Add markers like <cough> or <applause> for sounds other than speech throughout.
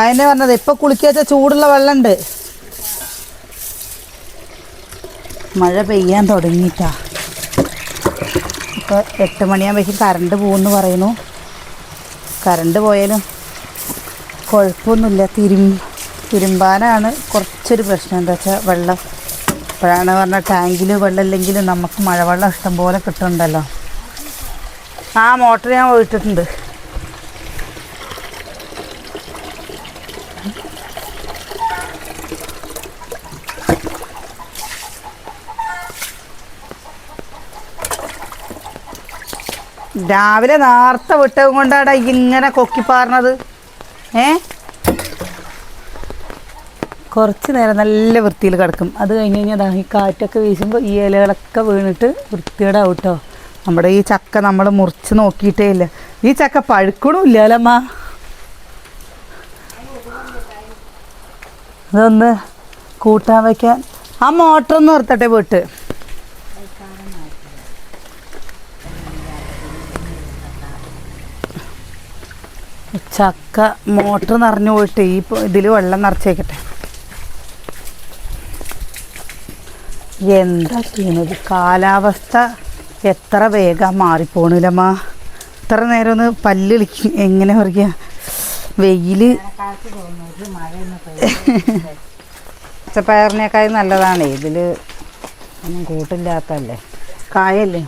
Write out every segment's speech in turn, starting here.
അതിനെ പറഞ്ഞത് ഇപ്പൊ കുളിക്കാച്ച ചൂടുള്ള വെള്ളമുണ്ട് മഴ പെയ്യാൻ തുടങ്ങിയിട്ടാ. ഇപ്പൊ എട്ട് മണിയാകുമ്പോഴേക്കും കറണ്ട് പോകുമെന്ന് പറയുന്നു. കറണ്ട് പോയാലും കുഴപ്പമൊന്നുമില്ല. തിരും തിരുമ്പാനാണ് കുറച്ചൊരു പ്രശ്നം. എന്താ വെച്ചാൽ വെള്ളം ഇപ്പോഴാണ് പറഞ്ഞാൽ ടാങ്കിൽ വെള്ളം ഇല്ലെങ്കിലും നമുക്ക് മഴവെള്ളം ഇഷ്ടംപോലെ കിട്ടുന്നുണ്ടല്ലോ. ആ മോട്ടർ ഞാൻ പോയിട്ടിട്ടുണ്ട് രാവിലെ നേർത്ത വിട്ടതും കൊണ്ടാടാ ഇങ്ങനെ കൊക്കിപ്പാറണത് ഏ? കുറച്ച് നേരം നല്ല വൃത്തിയിൽ കിടക്കും. അത് കഴിഞ്ഞ് കഴിഞ്ഞാൽ ഈ കാറ്റൊക്കെ വീശുമ്പോൾ ഈ ഇലകളൊക്കെ വീണിട്ട് വൃത്തികേടാവും കേട്ടോ നമ്മുടെ ഈ ചക്ക നമ്മൾ മുറിച്ച് നോക്കിയിട്ടേ ഇല്ല. ഈ ചക്ക പഴുക്കണമില്ല അല്ലമ്മ അതൊന്ന് കൂട്ടാൻ വയ്ക്കാൻ ആ മോട്ടർ ഒന്ന് നിർത്തട്ടെ വീട്ട്. ചക്ക മോട്ടർ നിറഞ്ഞു പോയിട്ട് ഈ ഇതിൽ വെള്ളം നിറച്ചേക്കട്ടെ. എന്താ ചെയ്യുന്നത്? കാലാവസ്ഥ എത്ര വേഗം മാറിപ്പോണില്ലമ്മ ഇത്ര നേരം ഒന്ന് പല്ലിളിക്കും എങ്ങനെ പറയുക വെയിൽ പച്ചപ്പയറിനേക്കാൾ നല്ലതാണ്. ഇതിൽ ഒന്നും കൂട്ടില്ലാത്തല്ലേ കായല്ലേ?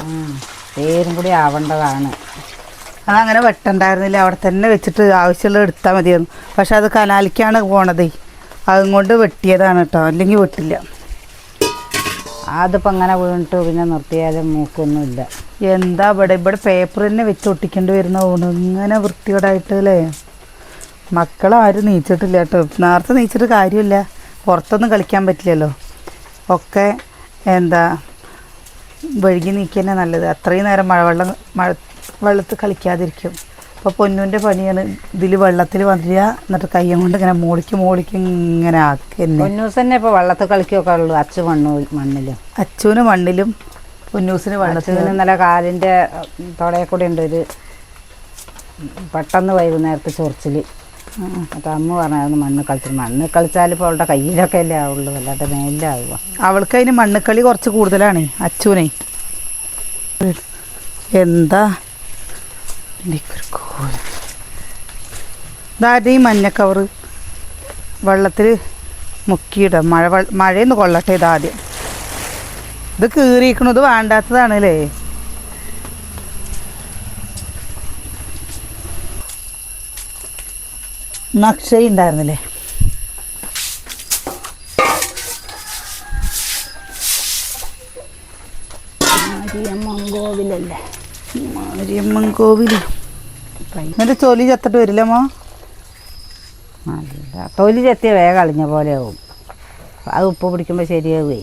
ആ പേരും കൂടി ആവേണ്ടതാണ്. അതങ്ങനെ വെട്ടണ്ടായിരുന്നില്ല. അവിടെ തന്നെ വെച്ചിട്ട് ആവശ്യമുള്ളത് എടുത്താൽ മതിയായിരുന്നു. പക്ഷെ അത് കനാലിക്കാണ് പോണതേ. അതും കൊണ്ട് വെട്ടിയതാണ് കേട്ടോ. അല്ലെങ്കിൽ വെട്ടില്ല. അതിപ്പോൾ അങ്ങനെ വീണിട്ട് പിന്നെ നിർത്തിയാലും മൂക്കൊന്നുമില്ല. എന്താ ഇവിടെ? ഇവിടെ പേപ്പർ തന്നെ വെച്ച് ഒട്ടിക്കേണ്ടി വരുന്ന ഓണ് ഇങ്ങനെ വൃത്തിയോടായിട്ട് അല്ലേ? മക്കളാരും നീച്ചിട്ടില്ല കേട്ടോ. നേരത്തെ നീച്ചിട്ട് കാര്യമില്ല. പുറത്തൊന്നും കളിക്കാൻ പറ്റില്ലല്ലോ. ഒക്കെ എന്താ വഴുകി നീക്കന്നെ നല്ലത്. അത്രയും നേരം മഴവെള്ളം മഴ വെള്ളത്തിൽ കളിക്കാതിരിക്കും. അപ്പോൾ പൊന്നുവിന്റെ പണിയാണ് ഇതിൽ വെള്ളത്തിൽ വന്നില്ല എന്നിട്ട് കയ്യം കൊണ്ട് ഇങ്ങനെ മോളിക്ക് മോളിക്ക് ഇങ്ങനെ ആക്കി എന്നെ പൊന്നൂസ് തന്നെ ഇപ്പോൾ വെള്ളത്തിൽ കളിക്കുകയൊക്കെ ഉള്ളൂ അച്ചു മണ്ണു മണ്ണിലും. അച്ചുവിന് മണ്ണിലും പൊന്നൂസിന് വെള്ളത്തിൽ നല്ല ഇന്നലെ കാലിന്റെ തുടയെ കൂടെ ഉണ്ട് ഒരു പെട്ടെന്ന് വൈകുന്നേരത്തെ ചൊറിച്ചിൽ അപ്പം അമ്മ പറഞ്ഞായിരുന്നു മണ്ണ് കളിച്ചു മണ്ണ് കളിച്ചാൽ ഇപ്പോൾ അവളുടെ കയ്യിലൊക്കെ അല്ലേ ആവുള്ളൂ അല്ലാതെ മേലാവുക അവൾക്ക് അതിന് മണ്ണ് കളി കുറച്ച് കൂടുതലാണ് അച്ചുവിനെ. എന്താ. ഇതാരുടെ ഈ മഞ്ഞ കവറ് വെള്ളത്തിൽ മുക്കിയിട മഴ മഴയൊന്ന് കൊള്ളട്ടെ ഇതാദ്യം ഇത് കീറിയിരിക്കണത് വേണ്ടാത്തതാണ് അല്ലേ നക്ഷരി ഉണ്ടായിരുന്നില്ലേ? കോവിലല്ലേ? മാരിയമ്മൻ കോവിൽ എന്നിട്ട് തൊലി ചത്തിട്ട് വരില്ലമ്മോ നല്ല തൊലി ചെത്തിയ വേഗം അളിഞ്ഞ പോലെ ആവും. അത് ഉപ്പ് പിടിക്കുമ്പോൾ ശരിയാവേ.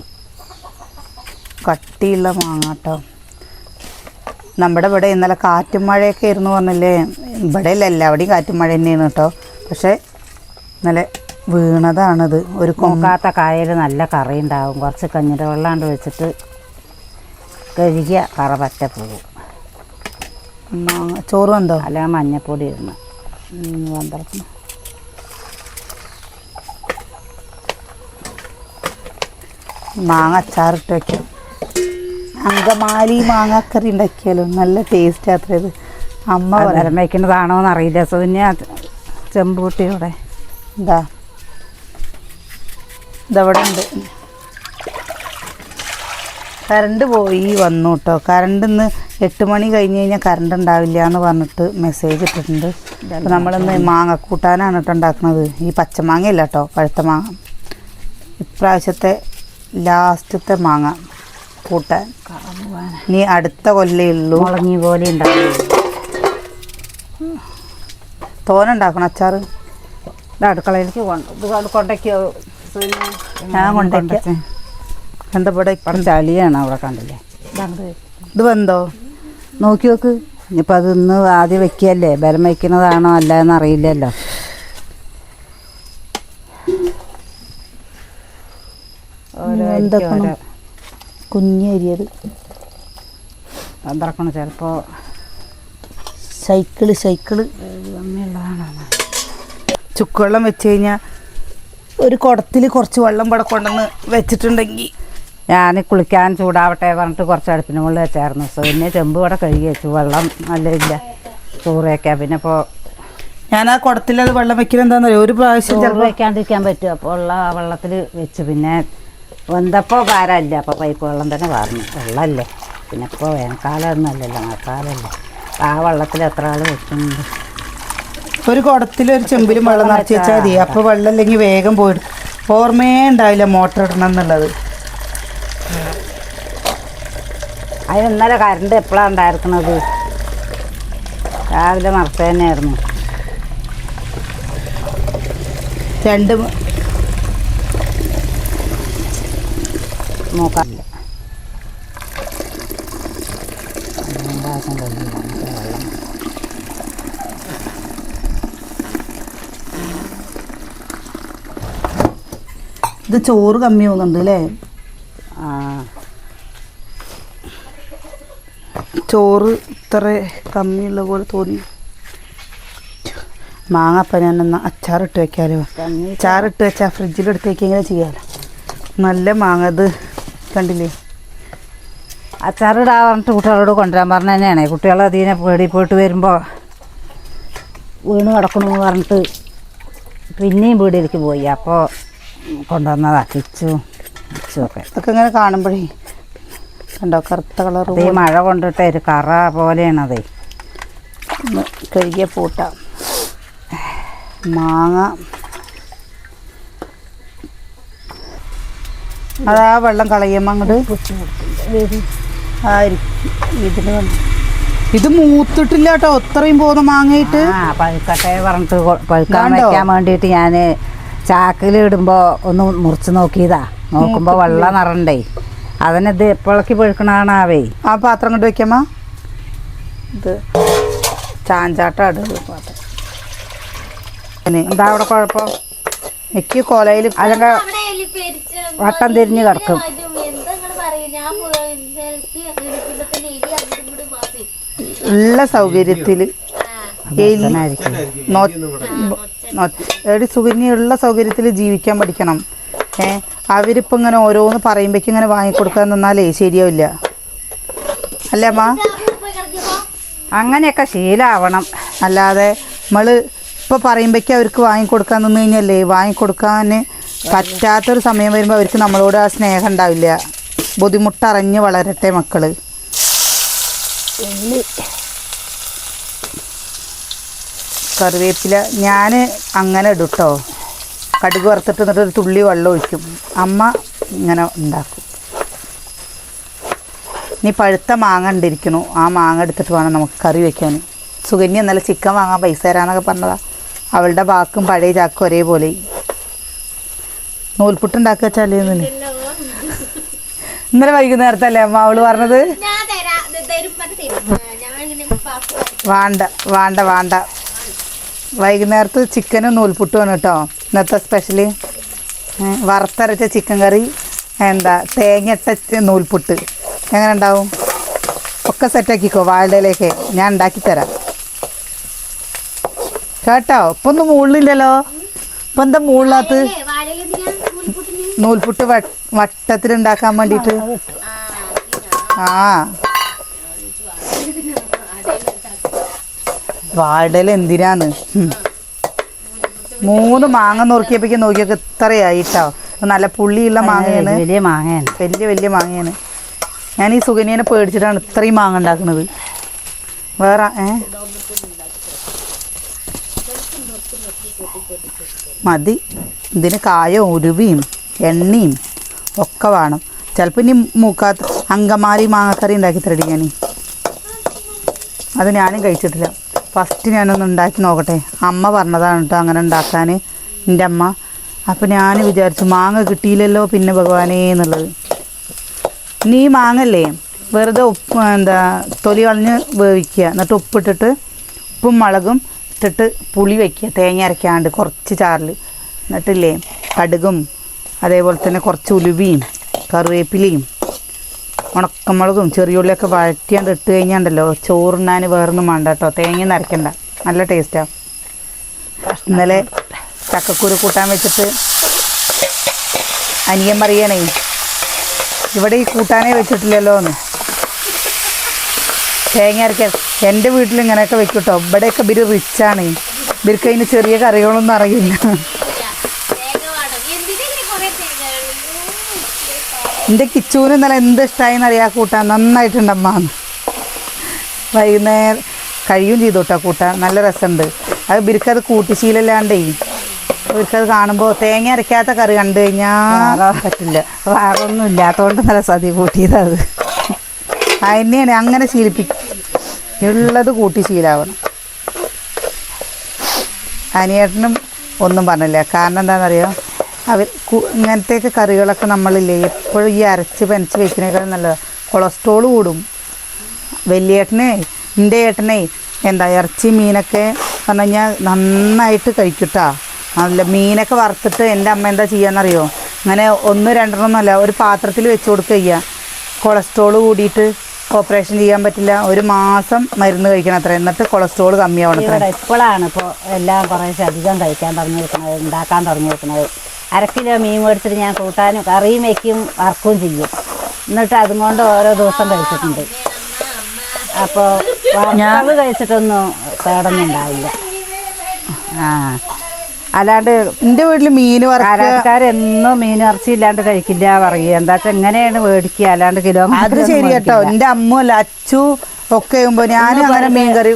കട്ടിയുള്ള മാങ്ങാട്ടോ. നമ്മുടെ ഇവിടെ ഇന്നലെ കാറ്റും മഴയൊക്കെ ആയിരുന്നു പറഞ്ഞില്ലേ? ഇവിടെ അല്ല എല്ലാവിടെയും കാറ്റും മഴ തന്നെയാണ് കേട്ടോ. പക്ഷേ ഇന്നലെ വീണതാണത്. ഒരു കൊക്കാത്ത കായൽ നല്ല കറി ഉണ്ടാവും. കുറച്ച് കഞ്ഞിയുടെ വെള്ളാണ്ട് വെച്ചിട്ട് കഴുകിയ കറ പറ്റ പോകും ചോറ് വന്നോ അല്ല മഞ്ഞപ്പൊടി ഇടണം വന്നിറക്കണം മാങ്ങ അച്ചാറിട്ട് വയ്ക്കും അങ്കമാലി മാങ്ങാക്കറി ഉണ്ടാക്കിയാലും? നല്ല ടേസ്റ്റ് അത്രയത് അമ്മ വരം വയ്ക്കേണ്ടതാണോ വയ്ക്കുന്നതാണോ എന്നറിയില്ല സുന്യ ചെമ്പൂട്ടിയുടെ എന്താ ഇതവിടെ ഉണ്ട്. കറണ്ട് പോയി വന്നു കേട്ടോ. കറണ്ട് ഇന്ന് എട്ട് മണി കഴിഞ്ഞ് കഴിഞ്ഞാൽ കറണ്ട് ഉണ്ടാവില്ല എന്ന് പറഞ്ഞിട്ട് മെസ്സേജ് ഇട്ടിട്ടുണ്ട്. അപ്പോൾ നമ്മളിന്ന് മാങ്ങ കൂട്ടാനാണ് കേട്ടോ ഉണ്ടാക്കുന്നത് ഈ പച്ചമാങ്ങ ഇല്ല കേട്ടോ പഴുത്ത മാങ്ങ ഇപ്രാവശ്യത്തെ ലാസ്റ്റത്തെ മാങ്ങ കൂട്ടാൻ. ഇനി അടുത്ത കൊല്ലേ ഉള്ളൂ. മുളങ്ങി പോലെ ഉണ്ടാക്കും തോന ഉണ്ടാക്കണം അച്ചാറ്. അടുക്കളയിലേക്ക് കൊണ്ട് ഇത് കൊണ്ട് ഞാൻ കൊണ്ടേക്കാം. എന്താ ഇവിടെ ഇപ്പം ചളിയാണ് അവിടെ കണ്ടില്ലേ? ഇത് വന്നോ നോക്കി നോക്ക്. ഇനിയിപ്പോൾ അതൊന്ന് ആദ്യം വെക്കുകയല്ലേ ബലം വയ്ക്കുന്നതാണോ അല്ല എന്നറിയില്ലല്ലോ അറിയില്ലല്ലോ എന്തൊക്കെ കുഞ്ഞരിയത് പന്ത്രക്കണം ചിലപ്പോൾ സൈക്കിൾ സൈക്കിൾ. അമ്മയുള്ളതാണോ ചുക്കുവെള്ളം വെച്ച് കഴിഞ്ഞാൽ ഒരു കുടത്തിൽ കുറച്ച് വെള്ളം ഇവിടെ കൊണ്ടുവന്ന് വെച്ചിട്ടുണ്ടെങ്കിൽ ഞാൻ കുളിക്കാൻ ചൂടാവട്ടെ പറഞ്ഞിട്ട് കുറച്ച് അടുപ്പിന് മുകളിൽ വെച്ചായിരുന്നു. സോ പിന്നെ ചെമ്പ് ഇവിടെ കഴുകി വെച്ചു. വെള്ളം നല്ല ഇല്ല. ചോറ് വയ്ക്കാം പിന്നെ ഇപ്പോൾ ഞാൻ ആ കുടത്തിൽ അത് വെള്ളം വെക്കുന്നത് എന്താണെന്ന് അറിയോ ഒരു പ്രാവശ്യം ചോറ് വെക്കാണ്ടിരിക്കാൻ വയ്ക്കാണ്ടിരിക്കാൻ പറ്റും. അപ്പോൾ ഉള്ള ആ വെള്ളത്തിൽ വെച്ച് പിന്നെ വെന്തപ്പോൾ കാരമില്ല അപ്പോൾ പൈപ്പ് വെള്ളം തന്നെ പറഞ്ഞു വെള്ളമല്ലേ. പിന്നെ ഇപ്പോൾ വേനൽക്കാലമൊന്നും അല്ലല്ലോ. മഴക്കാലമല്ലേ. ആ വെള്ളത്തിൽ എത്ര ആൾ വെക്കുന്നുണ്ട്? ഒരു കുടത്തിൽ ഒരു ചെമ്പിലും വെള്ളം നിറച്ച് വെച്ചാൽ മതി. അപ്പോൾ വെള്ളം ഇല്ലെങ്കിൽ വേഗം പോയിട്ട് ഓർമ്മയേ ഉണ്ടാവില്ല മോട്ടർ ഇടണം എന്നുള്ളത്. അതിന് ഇന്നലെ കറണ്ട് എപ്പോഴാണ് ഉണ്ടായിരുന്നത് രാവിലെ നിറച്ച് തന്നെയായിരുന്നു. രണ്ട് നോക്കാറില്ല ഇത് ചോറ് കമ്മി പോകുന്നുണ്ട് അല്ലേ? ചോറ് ഇത്ര കമ്മിയുള്ള പോലെ തോന്നി. മാങ്ങ അപ്പം ഞാൻ എന്നാ അച്ചാറിട്ട് വെക്കാലോ. കഞ്ഞി അച്ചാറിട്ട് വെച്ചാൽ ഫ്രിഡ്ജിലെടുത്ത് വെക്കുകയെങ്കിലും ചെയ്യാമല്ലോ നല്ല മാങ്ങ ഇത് കണ്ടില്ലേ? അച്ചാറിടാ പറഞ്ഞിട്ട് കുട്ടികളോട് കൊണ്ടുവരാൻ പറഞ്ഞ തന്നെയാണ് കുട്ടികൾ അതിനെ പേടി പോയിട്ട് വരുമ്പോൾ വീണ് കിടക്കണമെന്ന് പറഞ്ഞിട്ട് പിന്നെയും വീടിലേക്ക് പോയി. അപ്പോൾ കൊണ്ടുവന്നതാ കിച്ചു കിച്ചു ഒക്കെ. ഇതൊക്കെ ഇങ്ങനെ കാണുമ്പോഴേ കണ്ടോ കറുത്ത കളർ ഈ മഴ കൊണ്ടിട്ട് ഒരു കറ പോലെയാണതേ കഴുകിയ പൂട്ട. മാങ്ങ. അതാ വെള്ളം കളയുമ്പോൾ അങ്ങോട്ട് ആയിരിക്കും ഇതിന് ഇത് മൂത്തിട്ടില്ല കേട്ടോ അത്രയും പോകുന്ന മാങ്ങയിട്ട്. ആ പഴുക്കട്ടെ പറഞ്ഞിട്ട് പഴുക്കാൻ വയ്ക്കാൻ വെക്കാൻ വേണ്ടിയിട്ട് ഞാൻ ചാക്കിൽ ഇടുമ്പോൾ ഒന്ന് മുറിച്ച് നോക്കിയതാ. നോക്കുമ്പോൾ വെള്ളം നിറണ്ടേ. അതിനിത് എപ്പോഴൊക്കെ പഴുക്കണാണാവേ ആ പാത്രം കൊണ്ട് വെക്കാമോ? ഇത് ചാഞ്ചാട്ടാണ് ഇത് പാത്രം. എന്താ അവിടെ കുഴപ്പം? എനിക്ക് കൊലയിൽ അതൊക്കെ വട്ടം തിരിഞ്ഞ് കിടക്കും. ഉള്ള സൗകര്യത്തിൽ. എടി സുകന്യുള്ള സൗകര്യത്തിൽ ജീവിക്കാൻ പഠിക്കണം. ഏ? അവരിപ്പോൾ ഇങ്ങനെ ഓരോന്ന് പറയുമ്പോഴേക്കും ഇങ്ങനെ വാങ്ങിക്കൊടുക്കാൻ നിന്നാലേ ശരിയാവില്ല. അല്ലേ അമ്മ? അങ്ങനെയൊക്കെ ശീലാവണം. അല്ലാതെ നമ്മൾ ഇപ്പോൾ പറയുമ്പോഴേക്കും അവർക്ക് വാങ്ങിക്കൊടുക്കാൻ നിന്ന് കഴിഞ്ഞല്ലേ? വാങ്ങിക്കൊടുക്കാൻ പറ്റാത്തൊരു സമയം വരുമ്പോൾ അവർക്ക് നമ്മളോട് ആ സ്നേഹം ഉണ്ടാവില്ല. ബുദ്ധിമുട്ടറിഞ്ഞ് വളരട്ടെ മക്കൾ. കറിവേപ്പില ഞാൻ അങ്ങനെ ഇടും കേട്ടോ കടുക് വറുത്തിട്ട് എന്നിട്ട് ഒരു തുള്ളി വെള്ളം ഒഴിക്കും. അമ്മ ഇങ്ങനെ ഉണ്ടാക്കും. ഇനി പഴുത്ത മാങ്ങ ഉണ്ടിരിക്കണു ആ മാങ്ങ എടുത്തിട്ട് വേണം നമുക്ക് കറി വെക്കാൻ. സുകന്യ ഇന്നലെ ചിക്കൻ വാങ്ങാൻ പൈസ തരാന്നൊക്കെ പറഞ്ഞതാ. അവളുടെ ബാക്കും പഴയ ചാക്കും ഒരേപോലെ. നൂൽപുട്ട് ഉണ്ടാക്കുക വെച്ചാലേ ഇന്നലെ വൈകുന്നേരത്തല്ലേ അമ്മ അവൾ പറഞ്ഞത്? വേണ്ട വേണ്ട വേണ്ട. വൈകുന്നേരത്ത് ചിക്കനും നൂൽപുട്ടുമാണ് കേട്ടോ. ഇന്നത്തെ സ്പെഷ്യൽ വറുത്തരച്ച ചിക്കൻ കറി എന്താ തേങ്ങയിട്ട നൂൽപുട്ട്. എങ്ങനെ ഉണ്ടാവും ഒക്കെ സെറ്റാക്കിക്കോ വാഴയിലേക്ക് ഞാൻ ഉണ്ടാക്കി തരാം. കേട്ടോ? ഇപ്പൊ ഒന്നും മുകളിലില്ലല്ലോ. ഇപ്പൊ എന്താ മുകളിനകത്ത് നൂൽപുട്ട് വട്ടത്തിലുണ്ടാക്കാൻ വേണ്ടിയിട്ട്. ആ വാഴയിൽ എന്തിനാന്ന് മൂന്ന് മാങ്ങ നുറുക്കിയപ്പോഴേക്കും നോക്കിയൊക്കെ ഇത്രയായി കേട്ടോ നല്ല പുള്ളിയുള്ള മാങ്ങയാണ്. വലിയ മാങ്ങയാണ്. വലിയ വലിയ മാങ്ങയാണ്. ഞാൻ ഈ സുഗനിയനെ പേടിച്ചിട്ടാണ് ഇത്രയും മാങ്ങ ഉണ്ടാക്കുന്നത് വേറെ ഏ? മതി. ഇതിന് കായവും ഉരുവിയും എണ്ണയും ഒക്കെ വേണം. ചിലപ്പോൾ ഇനി മൂക്കാത്ത അങ്കമാലി മാങ്ങക്കറി ഉണ്ടാക്കി തരടി ഞാൻ അത് ഞാനും കഴിച്ചിട്ടില്ല. ഫസ്റ്റ് ഞാനൊന്ന് ഉണ്ടാക്കി നോക്കട്ടെ. അമ്മ പറഞ്ഞതാണ് കേട്ടോ അങ്ങനെ ഉണ്ടാക്കാൻ എന്റെ അമ്മ. അപ്പോൾ ഞാൻ വിചാരിച്ചു മാങ്ങ കിട്ടിയില്ലല്ലോ പിന്നെ ഭഗവാനേ എന്നുള്ളത്. നീ മാങ്ങല്ലേ വെറുതെ ഉപ്പ് എന്താ തൊലി കളഞ്ഞ് വേവിക്കുക. എന്നിട്ട് ഉപ്പിട്ടിട്ട് ഉപ്പും മുളകും ഇട്ടിട്ട് പുളി വയ്ക്കുക തേങ്ങ അരയ്ക്കാണ്ട് കുറച്ച് ചാറിൽ. എന്നിട്ടില്ലേ കടുകും അതേപോലെ തന്നെ കുറച്ച് ഉലുവിയും കറിവേപ്പിലയും ഉണക്കമുളകും ചെറിയുള്ളിയൊക്കെ വഴറ്റിയാണ്ട് ഇട്ട് കഴിഞ്ഞാണ്ടല്ലോ ചോറുണ്ണാൻ വേറൊന്നും വേണ്ട കേട്ടോ. തേങ്ങ നരക്കണ്ട. നല്ല ടേസ്റ്റാണ് ഇന്നലെ ചക്കക്കുരു കൂട്ടാൻ വെച്ചിട്ട് അനിയൻ പറയണേ ഇവിടെ ഈ കൂട്ടാനേ വെച്ചിട്ടില്ലല്ലോ എന്ന് തേങ്ങ അരക്കാൻ എന്റെ വീട്ടിൽ ഇങ്ങനെയൊക്കെ വെക്കും കേട്ടോ ഇവിടെയൊക്കെ ഇവർ റിച്ചാണ് ഇവർക്ക് അതിന് ചെറിയ കറികളൊന്നും അറിയില്ല തേങ്ങ വേണം എന്തിനാ കൊറേ തേങ്ങ എന്റെ കിച്ചൂന് ഇന്നലെ എന്ത് ഇഷ്ടമായിന്ന് അറിയാം കൂട്ടാൻ നന്നായിട്ടുണ്ടമ്മാന്ന് വൈകുന്നേരം കഴിയും ചെയ്തു കേട്ടോ കൂട്ടാൻ നല്ല രസമുണ്ട്. അത് ബിരിക്കത് കൂട്ടിശീലല്ലാണ്ടേ ബിരിക്കത് കാണുമ്പോൾ തേങ്ങ അരയ്ക്കാത്ത കറി കണ്ടു കഴിഞ്ഞാൽ പറ്റില്ല. വേറെ ഒന്നും ഇല്ലാത്തതുകൊണ്ട് നല്ല സതി കൂട്ടിയതത് അതിനെയാണ് അങ്ങനെ ശീലിപ്പിക്കും ഉള്ളത് കൂട്ടി ശീലാവണം അനിയേട്ടനും ഒന്നും പറഞ്ഞില്ല. കാരണം എന്താണെന്നറിയോ അവർ ഇങ്ങനത്തെയൊക്കെ കറികളൊക്കെ നമ്മളില്ലേ എപ്പോഴും ഈ അരച്ച് പനച്ച് വെക്കുന്നേക്കാൾ നല്ലത്. കൊളസ്ട്രോൾ കൂടും. വലിയേട്ടനെ എന്റെ ഏട്ടനെ എന്താ ഇറച്ചി മീനൊക്കെ പറഞ്ഞു കഴിഞ്ഞാൽ നന്നായിട്ട് കഴിക്കട്ടാ. നല്ല മീനൊക്കെ വറുത്തിട്ട് എന്റെ അമ്മ എന്താ ചെയ്യാന്നറിയോ? അങ്ങനെ ഒന്ന് രണ്ടെണ്ണമൊന്നുമല്ല ഒരു പാത്രത്തിൽ വെച്ച് കൊടുക്കുക ചെയ്യുക കൊളസ്ട്രോൾ കൂടിയിട്ട് ഓപ്പറേഷൻ ചെയ്യാൻ പറ്റില്ല. ഒരു മാസം മരുന്ന് കഴിക്കണം അത്ര. എന്നിട്ട് കൊളസ്ട്രോൾ കമ്മിയാവണം ഇപ്പോഴാണ് ഇപ്പോൾ എല്ലാം കുറേശ്ശെ അധികം കഴിക്കാൻ തുടങ്ങി വെക്കുന്നത് ഉണ്ടാക്കാൻ തുടങ്ങി വെക്കുന്നത് അര കിലോ മീൻ മേടിച്ചിട്ട് ഞാൻ കൂട്ടാനും കറിയും വയ്ക്കും വറക്കുകയും ചെയ്യും. എന്നിട്ട് അതും കൊണ്ട് ഓരോ ദിവസം കഴിച്ചിട്ടുണ്ട്. അപ്പോൾ ഞാൻ കഴിച്ചിട്ടൊന്നും പേടൊന്നുണ്ടാവില്ല. ആ. അല്ലാണ്ട് എന്റെ വീട്ടിൽ മീൻ വറുക്കുക കാരാട്ടുകാരെന്നും മീൻ ഇറച്ചി ഇല്ലാണ്ട് കഴിക്കില്ല പറയുക എന്താ വെച്ചാൽ എങ്ങനെയാണ് മേടിക്കുക? അല്ലാണ്ട് കിലോ അത് ശരി കേട്ടോ എന്റെ അമ്മ അല്ല അച്ചു ഒക്കെ ഞാനും അങ്ങനെ മീൻ കറി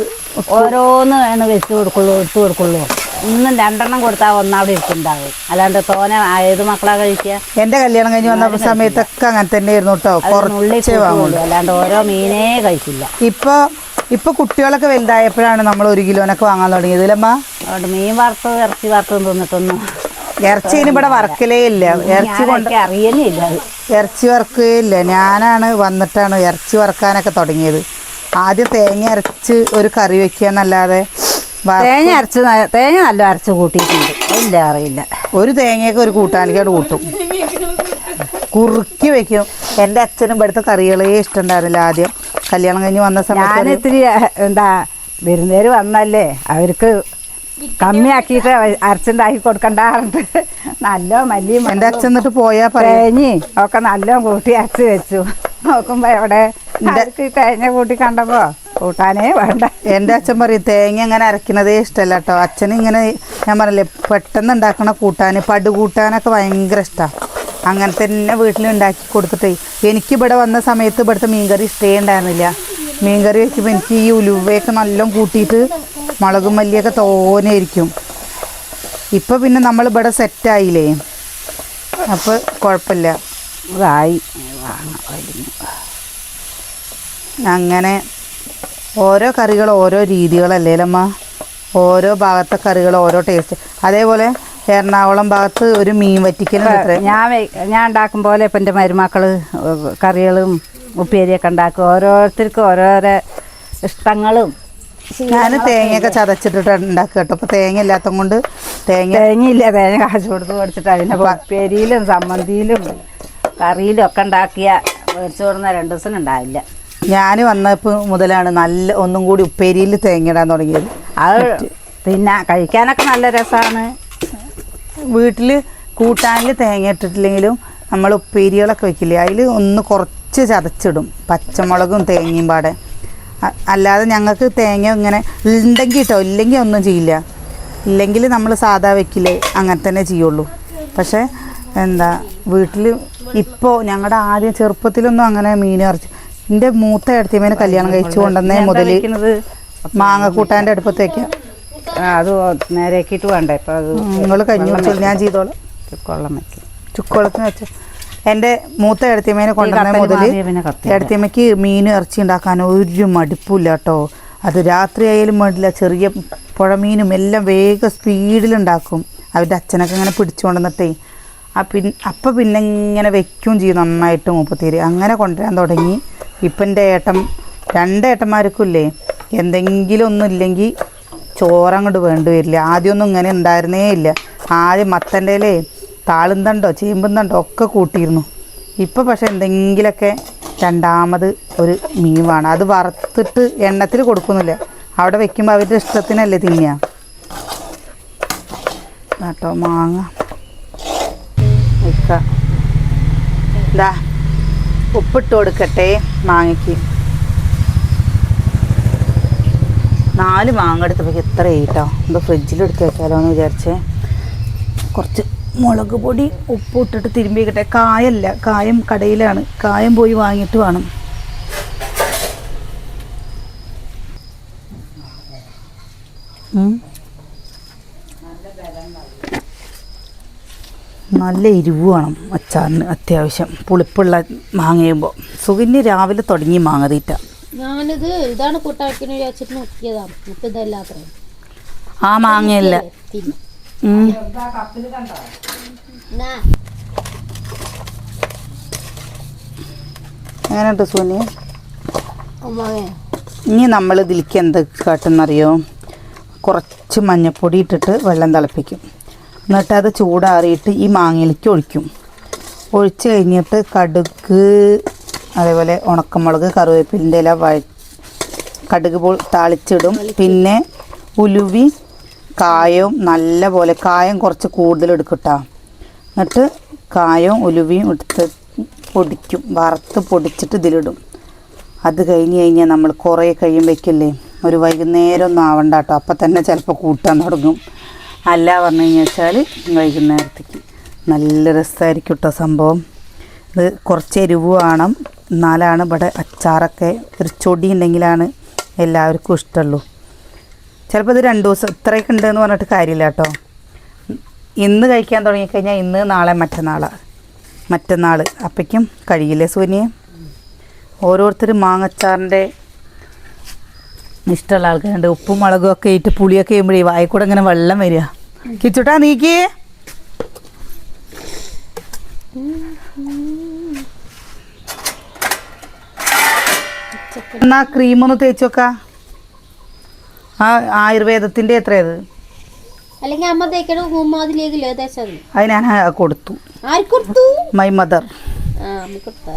ഓരോന്ന് വേണം വെച്ച് കൊടുക്കുള്ളൂ ഇട്ട് കൊടുക്കുള്ളൂ. ഇന്നും രണ്ടെണ്ണം കൊടുത്താൽ ഒന്നാവിടെ ഇരിക്കുന്നുണ്ടാവും അല്ലാണ്ട് തോനെ ഏത് മക്കളാ കഴിക്കുക? എന്റെ കല്യാണം കഴിഞ്ഞ് വന്ന സമയത്തൊക്കെ അങ്ങനെ തന്നെയായിരുന്നു കേട്ടോ. അതിനുള്ളിൽ കുറച്ചേ വാങ്ങുള്ളൂ അല്ലാണ്ട് ഓരോ മീനേ കഴിക്കില്ല. ഇപ്പൊ ഇപ്പൊ കുട്ടികളൊക്കെ വലുതായപ്പോഴാണ് നമ്മൾ ഒരു കിലോനൊക്കെ വാങ്ങാൻ തുടങ്ങിയത് അല്ലമ്മ അതുകൊണ്ട് മീൻ വറുത്തത് ഇറച്ചി വറുത്തതും തിന്നിട്ടൊന്നും ഇറച്ചി ഇവിടെ വറക്കലേ ഇല്ല. ഇറച്ചി കൊണ്ട് അറിയുന്നില്ല ഇറച്ചി വറക്കുകയേ ഇല്ല. ഞാനാണ് വന്നിട്ടാണ് ഇറച്ചി വറക്കാനൊക്കെ തുടങ്ങിയത്. ആദ്യം തേങ്ങ അരച്ച് ഒരു കറി വെക്കുക എന്നല്ലാതെ തേങ്ങ അരച്ച് തേങ്ങ നല്ല അരച്ച് കൂട്ടിയിട്ടുണ്ട്. ഇല്ല അറിയില്ല. ഒരു തേങ്ങയൊക്കെ ഒരു കൂട്ടാനിക്കോട് കൂട്ടും. കുറുക്കി വെക്കും. എന്റെ അച്ഛനും ഇവിടുത്തെ കറികളേ ഇഷ്ടമുണ്ടായിരുന്നില്ല ആദ്യം. കല്യാണം കഴിഞ്ഞ് വന്ന സമയത്ത് ഞാൻ ഇത്തിരി എന്താ വിരുന്നേര് വന്നല്ലേ? അവർക്ക് കമ്മിയാക്കിയിട്ട് അരച്ചുണ്ടാക്കി കൊടുക്കണ്ടാറുണ്ട് നല്ല മല്ലിയും എന്റെ അച്ഛൻ എന്നിട്ട് പോയാൽ തേങ്ങി ഒക്കെ നല്ല കൂട്ടി അരച്ച് വെച്ചു. നോക്കുമ്പോ എവിടെ? തേങ്ങ കൂട്ടി കണ്ടപ്പോ? കൂട്ടാനേ വേണ്ട. എന്റെ അച്ഛൻ പറയും തേങ്ങ അങ്ങനെ അരയ്ക്കുന്നതേ ഇഷ്ടമല്ല കേട്ടോ അച്ഛൻ ഇങ്ങനെ ഞാൻ പറഞ്ഞില്ലേ പെട്ടെന്ന് ഉണ്ടാക്കണ കൂട്ടാൻ പടുകൂട്ടാനൊക്കെ ഭയങ്കര ഇഷ്ടമാണ് അങ്ങനെ തന്നെ വീട്ടിൽ ഉണ്ടാക്കി കൊടുത്തിട്ടേ. എനിക്ക് ഇവിടെ വന്ന സമയത്ത് ഇവിടുത്തെ മീൻകറി ഇഷ്ടേ ഉണ്ടായിരുന്നില്ല. മീൻകറി വെക്കുമ്പോൾ എനിക്ക് ഈ ഉലുവയൊക്കെ നല്ലോണം കൂട്ടിയിട്ട് മുളകും മല്ലിയൊക്കെ തോനെയായിരിക്കും ഇപ്പോൾ പിന്നെ നമ്മൾ ഇവിടെ സെറ്റായില്ലേ അപ്പോൾ കുഴപ്പമില്ല. ഇതായി. അങ്ങനെ ഓരോ കറികൾ ഓരോ രീതികളല്ലേ അമ്മ ഓരോ ഭാഗത്തെ കറികൾ ഓരോ ടേസ്റ്റ് അതേപോലെ എറണാകുളം ഭാഗത്ത് ഒരു മീൻ വറ്റിക്കലും ഇത്ര ഞാൻ ഞാൻ ഉണ്ടാക്കും പോലെ ഇപ്പം എന്റെ മരുമക്കൾ കറികളും ഉപ്പേരിയൊക്കെ ഉണ്ടാക്കും. ഓരോരുത്തർക്കും ഓരോരോ ഇഷ്ടങ്ങളും. ഞാൻ തേങ്ങയൊക്കെ ചതച്ചിട്ടിട്ട് ഉണ്ടാക്കുക കേട്ടോ. അപ്പോൾ തേങ്ങ ഇല്ലാത്തത് കൊണ്ട് തേങ്ങ തേങ്ങയില്ല തേങ്ങ കാശ് കൊടുത്ത് മേടിച്ചിട്ട് അതിന്റെ ഉപ്പേരിയിലും സമ്മന്തിയിലും കറിയിലും ഒക്കെ ഉണ്ടാക്കിയ മേടിച്ചു കൊടുന്ന രണ്ട് ദിവസം ഉണ്ടാവില്ല. ഞാൻ വന്നപ്പോൾ മുതലാണ് നല്ല ഒന്നും കൂടി ഉപ്പേരിയിൽ തേങ്ങ ഇടാൻ തുടങ്ങിയത്. അത് പിന്നെ കഴിക്കാനൊക്കെ നല്ല രസമാണ് വീട്ടിൽ കൂട്ടാനിൽ തേങ്ങ ഇട്ടിട്ടില്ലെങ്കിലും നമ്മൾ ഉപ്പേരികളൊക്കെ വെക്കില്ലേ? അതിൽ ഒന്ന് കുറച്ച് ചതച്ചിടും. പച്ചമുളകും തേങ്ങയും പാടെ. അല്ലാതെ ഞങ്ങൾക്ക് തേങ്ങ ഇങ്ങനെ ഉണ്ടെങ്കിൽ കേട്ടോ ഇല്ലെങ്കിൽ ഒന്നും ചെയ്യില്ല. ഇല്ലെങ്കിൽ നമ്മൾ സാധാ വെക്കില്ലേ? അങ്ങനെ തന്നെ ചെയ്യുള്ളൂ. പക്ഷേ എന്താ വീട്ടിൽ ഇപ്പോൾ ഞങ്ങളുടെ ആദ്യം ചെറുപ്പത്തിലൊന്നും അങ്ങനെ മീൻ ഇറച്ചി എന്റെ മൂത്ത ഇടത്തിമേനെ കല്യാണം കഴിച്ചു കൊണ്ടുവന്നേ മുതൽ മാങ്ങ കൂട്ടാന്റെ അടുപ്പത്ത് അത് നേരേക്കിട്ട് വേണ്ട. ഇപ്പം അത് നിങ്ങൾ വെച്ചോളൂ ഞാൻ ചെയ്തോളാം. ചുക്കോളത്തിന് വയ്ക്കും ചുക്കുവെള്ളത്തിന് വെച്ച് എന്റെ മൂത്ത എടത്തിയമ്മേനെ കൊണ്ടുവന്ന മുതൽ പിന്നെ എടത്തിയമ്മയ്ക്ക് മീൻ ഇറച്ചി ഉണ്ടാക്കാൻ ഒരു മടുപ്പില്ല കേട്ടോ അത് രാത്രി ആയാലും വേണ്ടില്ല. ചെറിയ പുഴമീനും എല്ലാം വേഗം സ്പീഡിലുണ്ടാക്കും അവരുടെ അച്ഛനൊക്കെ ഇങ്ങനെ പിടിച്ചുകൊണ്ടുവന്നിട്ടേ ആ പിൻ അപ്പം പിന്നെ ഇങ്ങനെ വെക്കുകയും ചെയ്യും നന്നായിട്ട് മുപ്പത്തേര് അങ്ങനെ കൊണ്ടുവരാൻ തുടങ്ങി. ഇപ്പം എന്റെ ഏട്ടൻ രണ്ട് ഏട്ടന്മാർക്കും ഇല്ലേ എന്തെങ്കിലും ഒന്നും ഇല്ലെങ്കിൽ ചോറങ്ങോട്ട് വേണ്ടി വരില്ല. ആദ്യമൊന്നും ഇങ്ങനെ ഉണ്ടായിരുന്നേ ഇല്ല. ആദ്യം മത്തന്റെ ഇലേ താളുന്തണ്ടോ ചേമ്പുന്തണ്ടോ ഒക്കെ കൂട്ടിയിരുന്നു. ഇപ്പോൾ പക്ഷെ എന്തെങ്കിലുമൊക്കെ രണ്ടാമത് ഒരു മീൻ വേണം അത് വറുത്തിട്ട് എണ്ണത്തിൽ കൊടുക്കുന്നില്ല. അവിടെ വെക്കുമ്പോൾ അവരുടെ ഇഷ്ടത്തിനല്ലേ തിന്നുക. കേട്ടോ മാങ്ങ. വെക്കാം ഇതാ ഉപ്പിട്ട് കൊടുക്കട്ടെ. മാങ്ങയ്ക്ക്. നാല് മാങ്ങ എടുത്തപ്പോൾ എത്ര കേട്ടോ ഫ്രിഡ്ജിൽ എടുത്ത് വെച്ചാലോ എന്ന് വിചാരിച്ചേ. കുറച്ച് മുളക് പൊടി ഉപ്പ് ഇട്ടിട്ട് തിരുമ്പി തിരുമ്പിക്കട്ടെ കായല്ല കായം കടയിലാണ്. കായം പോയി വാങ്ങിയിട്ട് വേണം. ഉം. നല്ല എരിവ് വേണം അച്ചാറിന് അത്യാവശ്യം. പുളിപ്പുള്ള മാങ്ങയുമ്പോൾ സുഖിന് രാവിലെ തുടങ്ങി മാങ്ങ തീറ്റ. ഞാനിത് ഇതാണ് കൂട്ടാക്കിന് വിചാരിച്ചിട്ട് നോക്കിയതാണ് ഇപ്പൊ ആ മാങ്ങയല്ല. എങ്ങനെയുണ്ട് സോനിയ ഇനി നമ്മൾ ഇതിലേക്ക് എന്ത് കാട്ടുന്നറിയോ? കുറച്ച് മഞ്ഞപ്പൊടി ഇട്ടിട്ട് വെള്ളം തിളപ്പിക്കും. എന്നിട്ട് അത് ചൂടാറിയിട്ട് ഈ മാങ്ങയിലേക്ക് ഒഴിക്കും. ഒഴിച്ച് കഴിഞ്ഞിട്ട് കടുക് അതേപോലെ ഉണക്കമുളക് കറിവേപ്പിലിന്റെ ഇല വഴ കടുക് പോൾ താളിച്ചിടും. പിന്നെ ഉലുവി കായവും നല്ല പോലെ കായം കുറച്ച് കൂടുതൽ എടുക്കട്ടാ. എന്നിട്ട് കായവും ഉലുവിയും എടുത്ത് പൊടിക്കും. വറുത്ത് പൊടിച്ചിട്ട് ഇതിലിടും. അത് കഴിഞ്ഞ് കഴിഞ്ഞാൽ നമ്മൾ കുറേ കഴിയുമ്പോഴേക്കല്ലേ ഒരു വൈകുന്നേരം ഒന്നും ആവണ്ട കേട്ടോ അപ്പം തന്നെ ചിലപ്പോൾ കൂട്ടാൻ തുടങ്ങും. അല്ല പറഞ്ഞു കഴിഞ്ഞാൽ വെച്ചാൽ വൈകുന്നേരത്തേക്ക്. നല്ല രസമായിരിക്കും കേട്ടോ സംഭവം. ഇത് കുറച്ച് എരിവ് വേണം. എന്നാലാണ് ഇവിടെ അച്ചാറൊക്കെ ഒരു ചൊടി ഉണ്ടെങ്കിലാണ് എല്ലാവർക്കും ഇഷ്ടമുള്ളൂ ചിലപ്പോൾ ഇത് രണ്ട് ദിവസം ഇത്രയൊക്കെ ഉണ്ടെന്ന് പറഞ്ഞിട്ട് കാര്യമില്ല കേട്ടോ. ഇന്ന് കഴിക്കാൻ തുടങ്ങിക്കഴിഞ്ഞാൽ ഇന്ന് നാളെ മറ്റന്നാളാണ് മറ്റന്നാൾ അപ്പോഴേക്കും കഴിയില്ലേ സൂര്യ? ഓരോരുത്തർ മാങ്ങച്ചാറിന്റെ ഇഷ്ടമുള്ള ആൾക്കാരുണ്ട്. ഉപ്പും മുളകും ഒക്കെ ഇട്ട് പുളിയൊക്കെ ചെയ്യുമ്പോഴേ വായിക്കൂടെ ഇങ്ങനെ വെള്ളം വരിക. കിച്ചുട്ടാ നീക്കി. എന്നാ ക്രീം ഒന്ന് തേച്ച് വെക്ക. ആ ആയുർവേദത്തിന്റെ എത്രയത് അല്ലെങ്കിൽ അമ്മ തേക്കണ ഉമ്മാതിലേക്കില്ലേ തേച്ചത് അത് ഞാൻ കൊടുത്തു. ആർക്കൊടുത്തു മൈ മദർ അമ്മ കൊടുത്താ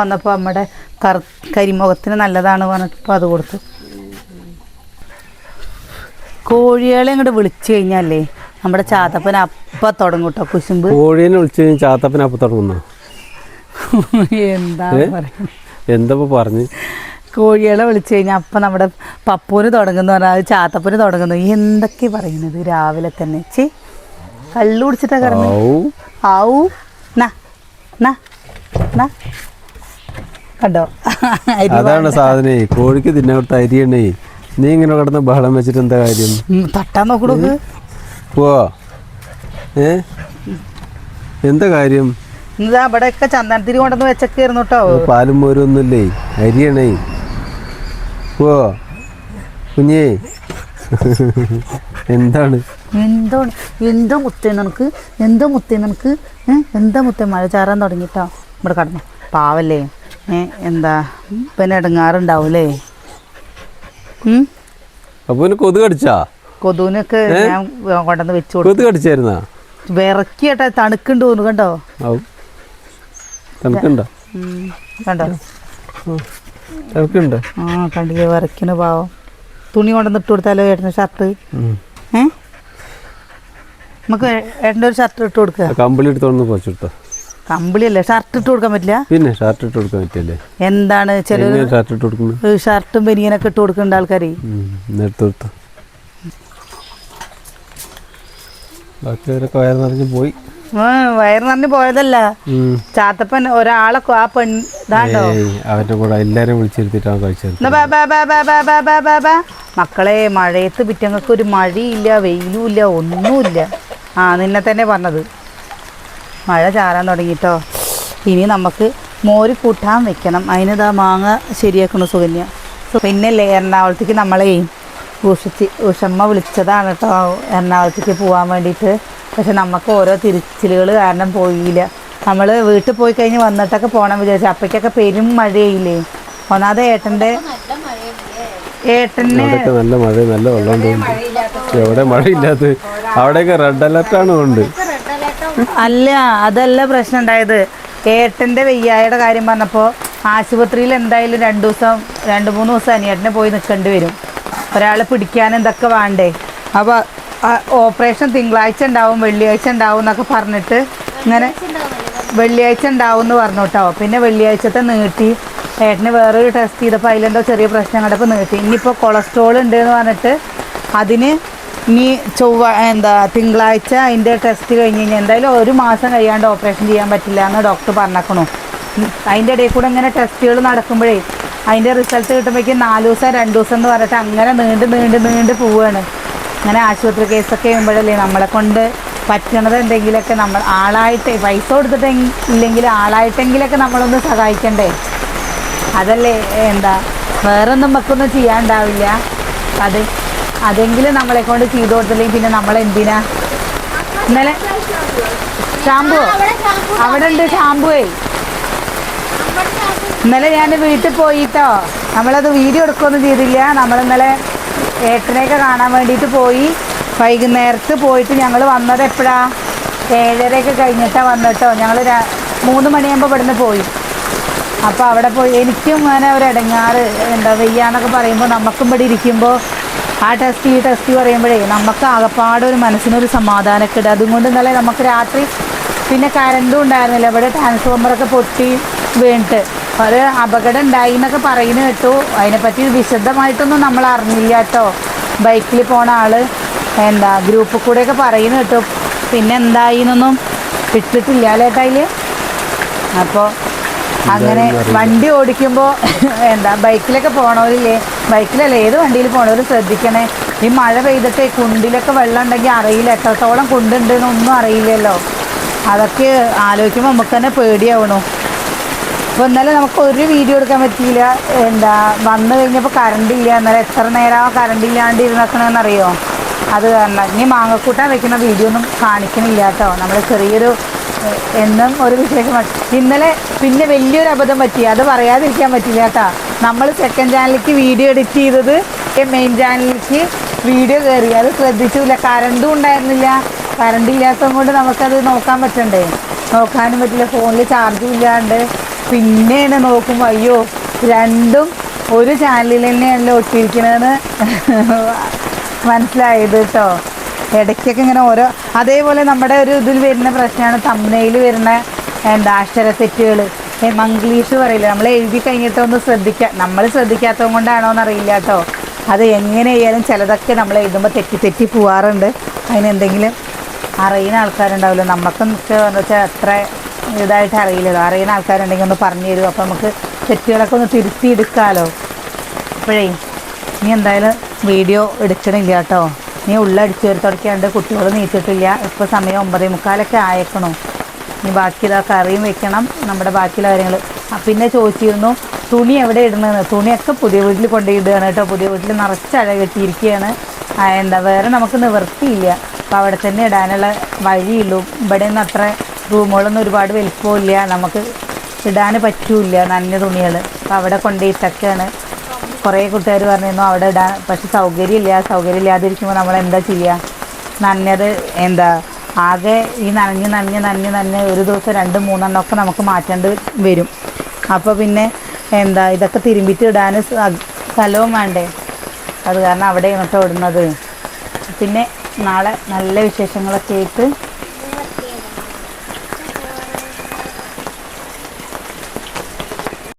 വന്നപ്പോൾ അമ്മയുടെ കറ കരിമുഖത്തിന് നല്ലതാണ് പറഞ്ഞപ്പോൾ അത് കൊടുത്തു. കോഴികളെ ഇങ്ങോട്ട് വിളിച്ചു കഴിഞ്ഞാലേ നമ്മുടെ ചാത്തപ്പൻ അപ്പ തുടങ്ങും കേട്ടോ കുശുമ്പ്. കോഴീനെ വിളിച്ചു കഴിഞ്ഞാൽ ചാത്തപ്പൻ ചാത്തപ്പനപ്പം തുടങ്ങുന്നു? എന്താ എന്താ പറയുക പറഞ്ഞ്? കോഴികളെ വിളിച്ചു കഴിഞ്ഞാൽ അപ്പം നമ്മുടെ പപ്പൂന് തുടങ്ങുന്നു പറഞ്ഞാൽ അത് ചാത്തപ്പന് തുടങ്ങുന്നു. എന്തൊക്കെ പറയുന്നത് രാവിലെ തന്നെ? ചേ കള്ളു കുടിച്ചിട്ടാ കിടന്ന്. ആവൂ നാ നാ നാ. കണ്ടോ? അതാണ് സാധനേ കോഴിക്ക് തിന്നാൻ കൊടുത്ത അരിയണേ. നീ ഇങ്ങനെ കിടന്ന് ബഹളം വെച്ചിട്ട് എന്താ കാര്യം? തട്ടാൻ നോക്കണോ പോവാ. ഏ? എന്താ കാര്യം? ഇതാ ഇവിടെയൊക്കെ ചന്ദനത്തിരി കൊണ്ടുവന്ന് വെച്ചൊക്കെയായിരുന്നു കേട്ടോ. പാലും മോരും ഒന്നുമില്ലേ? അരിയണേ. ഓ കുഞ്ഞേ. എന്താണ്? എന്തോ എന്തോ മുത്തേ നിനക്ക്? എന്തോ മുത്തേ നിനക്ക്? എന്താ മുത്തേ? മഴ ചാറാൻ തുടങ്ങിട്ടോ. ഇവിടെ കടന്നു. പാവല്ലേ? ഏഹ് എന്താ? പിന്നെ ഇടങ്ങാറുണ്ടാവൂലേ അപ്പൊ കൊതുക് കടിച്ചാ? കൊതുവിനൊക്കെ ഞാൻ കൊണ്ടുവന്ന് വെച്ചു കൊതുക് കടിച്ചായിരുന്നാ? വിറക്കി കേട്ടോ തണുക്കുണ്ട് തോന്നുന്നു കണ്ടോ? തണുക്കണ്ട? കണ്ടോ? തണുക്കണ്ട? ആ കണ്ടില്ലേ വിറക്കിന് പാവം. തുണി കൊണ്ടുവന്ന് ഇട്ട് കൊടുത്താലോ ഏട്ടന് ഷർട്ട്? ഏ? നമുക്ക് ഏട്ടന്റെ ഒരു ഷർട്ട് ഇട്ട് കൊടുക്കുക. കമ്പിളി എടുത്തോണ്ട് കുറച്ചിട്ടോ കമ്പിളിയല്ലേ? ഷർട്ട് ഇട്ട് കൊടുക്കാൻ പറ്റില്ല? പിന്നെ ഷർട്ട് ഇട്ട് കൊടുക്കാൻ പറ്റില്ലേ എന്താണ് ചില ഷർട്ട് ഇട്ട് കൊടുക്കുന്നത് ഷർട്ടും ബനിയനൊക്കെ ഇട്ട് കൊടുക്കുന്നുണ്ട് ആൾക്കാരെ. എടുത്തെടുത്തു ബാക്കിയുള്ളവരൊക്കെ പോയി. വയറ് പോയതല്ല. ചാത്തപ്പൻ ഒരാളെ ആ പെൺ കൂടെ മക്കളെ മഴയത്ത് പിറ്റങ്ങൾക്ക് ഒരു മഴയില്ല വെയിലും ഇല്ല ഒന്നുമില്ല. ആ നിന്നെ തന്നെ പറഞ്ഞത്. മഴ ചാറാൻ തുടങ്ങിയിട്ടോ ഇനി നമുക്ക് മോര് കൂട്ടാൻ വെക്കണം. അതിനിതാ മാങ്ങ ശരിയാക്കണം സുകന്യ. പിന്നല്ലേ എറണാകുളത്തേക്ക് നമ്മളെ ഉഷിച്ച് ഉഷമ്മ വിളിച്ചതാണ് കേട്ടോ എറണാകുളത്തേക്ക് പോകാൻ വേണ്ടിയിട്ട് പക്ഷെ നമുക്ക് ഓരോ തിരിച്ചിലുകൾ കാരണം പോയില്ല. നമ്മൾ വീട്ടിൽ പോയി കഴിഞ്ഞ് വന്നിട്ടൊക്കെ പോകണം വിചാരിച്ചു. അപ്പോഴേക്കൊക്കെ പെരും മഴയില്ലേ ഒന്നാമത് ഏട്ടന്റെ അവിടെയൊക്കെ നല്ല മഴ നല്ല വെള്ളം എവിടെ മഴയില്ലാത്ത അവിടെയൊക്കെ റെഡ് അലർട്ടാണ് ഉണ്ട് അല്ല അതല്ല പ്രശ്നം ഉണ്ടായത് ഏട്ടന്റെ വെയ്യായുടെ കാര്യം പറഞ്ഞപ്പോൾ ആശുപത്രിയിൽ എന്തായാലും രണ്ടു ദിവസം രണ്ട് മൂന്ന് ദിവസം അനിയേട്ടനെ പോയി നിൽക്കേണ്ടി വരും. ഒരാളെ പിടിക്കാൻ എന്തൊക്കെ വേണ്ടേ? അപ്പോൾ ഓപ്പറേഷൻ തിങ്കളാഴ്ച ഉണ്ടാവും വെള്ളിയാഴ്ച ഉണ്ടാവും എന്നൊക്കെ പറഞ്ഞിട്ട് ഇങ്ങനെ വെള്ളിയാഴ്ച ഉണ്ടാവും എന്ന് പറഞ്ഞു കേട്ടോ. പിന്നെ വെള്ളിയാഴ്ചത്തെ നീട്ടി. ഏട്ടന് വേറൊരു ടെസ്റ്റ് ചെയ്തപ്പോൾ അതിലെന്തോ ചെറിയ പ്രശ്നങ്ങളുടെ കണ്ടപ്പോൾ നീട്ടി. ഇനിയിപ്പോൾ കൊളസ്ട്രോൾ ഉണ്ട് എന്ന് പറഞ്ഞിട്ട് അതിന് ഇനി ചൊവ്വ എന്താ തിങ്കളാഴ്ച അതിന്റെ ടെസ്റ്റ് കഴിഞ്ഞ് കഴിഞ്ഞാൽ എന്തായാലും ഒരു മാസം കഴിയാണ്ട് ഓപ്പറേഷൻ ചെയ്യാൻ പറ്റില്ല എന്ന് ഡോക്ടർ പറഞ്ഞേക്കണു. അതിന്റെ ഇടയിൽ കൂടെ ഇങ്ങനെ ടെസ്റ്റുകൾ നടക്കുമ്പോഴേ അതിന്റെ റിസൾട്ട് കിട്ടുമ്പോഴേക്കും നാല് ദിവസം രണ്ട് ദിവസം എന്ന് പറഞ്ഞിട്ട് അങ്ങനെ നീണ്ട് നീണ്ട് നീണ്ട് പോവുകയാണ് അങ്ങനെ ആശുപത്രി കേസൊക്കെ ചെയ്യുമ്പോഴല്ലേ നമ്മളെ കൊണ്ട് പറ്റണത് എന്തെങ്കിലുമൊക്കെ നമ്മൾ ആളായിട്ട് പൈസ കൊടുത്തിട്ട് ഇല്ലെങ്കിൽ ആളായിട്ടെങ്കിലൊക്കെ നമ്മളൊന്ന് സഹായിക്കണ്ടേ? അതല്ലേ എന്താ വേറൊന്നും നമുക്കൊന്നും ചെയ്യാണ്ടാവില്ല അത് അതെങ്കിലും നമ്മളെ കൊണ്ട് ചെയ്തു കൊടുത്തില്ലെങ്കിൽ പിന്നെ നമ്മളെന്തിനാ ഇന്നലെ ഷാമ്പു അവിടെ ഉണ്ട് ഷാമ്പുവേ ഇന്നലെ ഞാൻ വീട്ടിൽ പോയിട്ടോ. നമ്മളത് വീഡിയോ എടുക്കുകയൊന്നും ചെയ്തില്ല. നമ്മൾ ഇന്നലെ ഏട്ടനെയൊക്കെ കാണാൻ വേണ്ടിയിട്ട് പോയി. വൈകുന്നേരത്ത് പോയിട്ട് ഞങ്ങൾ വന്നത് എപ്പോഴാ? ഏഴരയൊക്കെ കഴിഞ്ഞിട്ടാണ് വന്നിട്ടോ. ഞങ്ങൾ മൂന്ന് മണിയാകുമ്പോൾ ഇവിടുന്ന് പോയി. അപ്പോൾ അവിടെ പോയി. എനിക്കും അങ്ങനെ ഒരു ഇടങ്ങാറ് എന്താ വെയ്യാന്നൊക്കെ പറയുമ്പോൾ നമുക്കും ഇവിടെ ഇരിക്കുമ്പോൾ ആ ടെസ്റ്റ് ഈ ടെസ്റ്റ് പറയുമ്പോഴേ നമുക്ക് ആകപ്പാടെ ഒരു മനസ്സിനൊരു സമാധാനമൊക്കെ ഇടും അതുകൊണ്ട് ഇന്നലെ നമുക്ക് രാത്രി പിന്നെ കരണ്ടും ഉണ്ടായിരുന്നില്ല. ഇവിടെ ട്രാൻസ്ഫോമറൊക്കെ പൊട്ടി വീണിട്ട്. ഒരു അപകടം ഉണ്ടായി എന്നൊക്കെ പറയുന്ന കേട്ടു. അതിനെപ്പറ്റി വിശദമായിട്ടൊന്നും നമ്മൾ അറിഞ്ഞില്ല കേട്ടോ. ബൈക്കിൽ പോണ ആൾ. എന്താ ഗ്രൂപ്പിൽ കൂടെയൊക്കെ പറയുന്ന കേട്ടു. പിന്നെ എന്തായി എന്നൊന്നും ഇട്ടിട്ടില്ല അപ്പോൾ അങ്ങനെ വണ്ടി ഓടിക്കുമ്പോൾ <laughs> എന്താ ബൈക്കിലൊക്കെ പോണവരില്ലേ ബൈക്കിലല്ല ഏത് വണ്ടിയിൽ പോണവർ ശ്രദ്ധിക്കണേ? ഈ മഴ പെയ്തിട്ട് കുണ്ടിലൊക്കെ വെള്ളം ഉണ്ടെങ്കിൽ അറിയില്ല എത്രത്തോളം കുണ്ടുണ്ട് എന്നൊന്നും അറിയില്ലല്ലോ. അതൊക്കെ ആലോചിക്കുമ്പോൾ നമുക്ക് തന്നെ പേടിയാവണു. അപ്പോൾ ഇന്നലെ നമുക്ക് ഒരു വീഡിയോ എടുക്കാൻ പറ്റിയില്ല. എന്താ വന്നു കഴിഞ്ഞപ്പോൾ കറണ്ട് ഇല്ല. ഇന്നലെ എത്ര നേരം കറണ്ട് ഇല്ലാണ്ട് ഇരുന്നേക്കണമെന്നറിയോ അത് കാരണം ഇനി മാങ്ങക്കൂട്ടാൻ വെക്കുന്ന വീഡിയോ ഒന്നും കാണിക്കണില്ല കേട്ടോ. നമ്മൾ ചെറിയൊരു എന്നും ഒരു വിശേഷമാണ് ഇന്നലെ പിന്നെ വലിയൊരു അബദ്ധം പറ്റി. അത് പറയാതിരിക്കാൻ പറ്റില്ല കേട്ടാ. നമ്മൾ സെക്കൻഡ് ചാനലിലേക്ക് വീഡിയോ എഡിറ്റ് ചെയ്തത് മെയിൻ ചാനലിലേക്ക് വീഡിയോ കയറി. അത് ശ്രദ്ധിച്ചില്ല. കറണ്ടും ഉണ്ടായിരുന്നില്ല. കറണ്ട് ഇല്ലാത്തത് കൊണ്ട് നമുക്കത് നോക്കാൻ പറ്റണ്ടേ? നോക്കാനും പറ്റില്ല. ഫോണിൽ ചാർജും ഇല്ലാണ്ട്. പിന്നെയാണ് നോക്കുമ്പോൾ അയ്യോ രണ്ടും ഒരു ചാനലിൽ തന്നെയാണല്ലോ ഒട്ടിയിരിക്കണതെന്ന് <laughs> മനസ്സിലായത് കേട്ടോ. ഇടയ്ക്കൊക്കെ ഇങ്ങനെ ഓരോ അതേപോലെ നമ്മുടെ ഒരു ഇതിൽ വരുന്ന പ്രശ്നമാണ് തമ്മനയിൽ വരുന്ന എന്താ അക്ഷര തെറ്റുകൾ. മംഗ്ലീഷ് പറയില്ല നമ്മൾ എഴുതി കഴിഞ്ഞിട്ടൊന്ന് ശ്രദ്ധിക്കുക നമ്മൾ ശ്രദ്ധിക്കാത്തത് കൊണ്ടാണോ എന്നറിയില്ല കേട്ടോ. അത് എങ്ങനെയായാലും ചിലതൊക്കെ നമ്മൾ എഴുതുമ്പോൾ തെറ്റി തെറ്റി പോവാറുണ്ട്. അതിനെന്തെങ്കിലും അറിയുന്ന ആൾക്കാരുണ്ടാവില്ല? നമുക്കൊക്കെ എന്ന് വെച്ചാൽ അത്ര ഇതായിട്ട് അറിയില്ലല്ലോ അറിയുന്ന ആൾക്കാരുണ്ടെങ്കിൽ ഒന്ന് പറഞ്ഞു തരും അപ്പോൾ നമുക്ക് തെറ്റുകളൊക്കെ ഒന്ന് തിരുത്തി എടുക്കാമല്ലോ അപ്പോഴേ ഇനി എന്തായാലും വീഡിയോ എടുക്കണില്ല കേട്ടോ. നീ ഉള്ളടിച്ചു വരി തുടക്കാണ്ട് കുട്ടികൾ നീച്ചിട്ടില്ല. ഇപ്പോൾ സമയം ഒമ്പതേ മുക്കാലൊക്കെ ആയേക്കണു. ഇനി ബാക്കിയുള്ള കറിയും വെക്കണം നമ്മുടെ ബാക്കിയുള്ള കാര്യങ്ങൾ പിന്നെ ചോദിച്ചിരുന്നു തുണി എവിടെ ഇടുന്നതെന്ന് തുണിയൊക്കെ പുതിയ വീട്ടിൽ കൊണ്ടുപോയിടുകയാണ് കേട്ടോ. പുതിയ വീട്ടിൽ നിറച്ച് അഴ കെട്ടിയിരിക്കുകയാണ്. എന്താ വേറെ നമുക്ക് നിവർത്തിയില്ല അപ്പോൾ അവിടെ തന്നെ ഇടാനുള്ള വഴിയുള്ളൂ. ഇവിടെ നിന്ന് അത്ര റൂമുകളൊന്നും ഒരുപാട് വലിപ്പമില്ല. നമുക്ക് ഇടാൻ പറ്റൂല നനഞ്ഞ തുണികൾ അപ്പോൾ അവിടെ കൊണ്ടുപോയിട്ടൊക്കെയാണ് കുറേ കൂട്ടുകാർ പറഞ്ഞിരുന്നു അവിടെ ഇടാൻ പക്ഷെ സൗകര്യമില്ല സൗകര്യം ഇല്ലാതിരിക്കുമ്പോൾ നമ്മൾ എന്താ ചെയ്യുക നനഞ്ഞത് എന്താ ആകെ ഈ നനഞ്ഞ് നനഞ്ഞ് നനഞ്ഞ് നനഞ്ഞ് ഒരു ദിവസം രണ്ട് മൂന്നെണ്ണം ഒക്കെ നമുക്ക് മാറ്റേണ്ടി വരും. അപ്പോൾ പിന്നെ എന്താ ഇതൊക്കെ തിരുമ്പിട്ട് ഇടാൻ സ്ഥലവും വേണ്ടേ? അത് കാരണം അവിടെ ഇങ്ങോട്ട് ഇടുന്നത്. പിന്നെ നാളെ നല്ല വിശേഷങ്ങളൊക്കെ ആയിട്ട്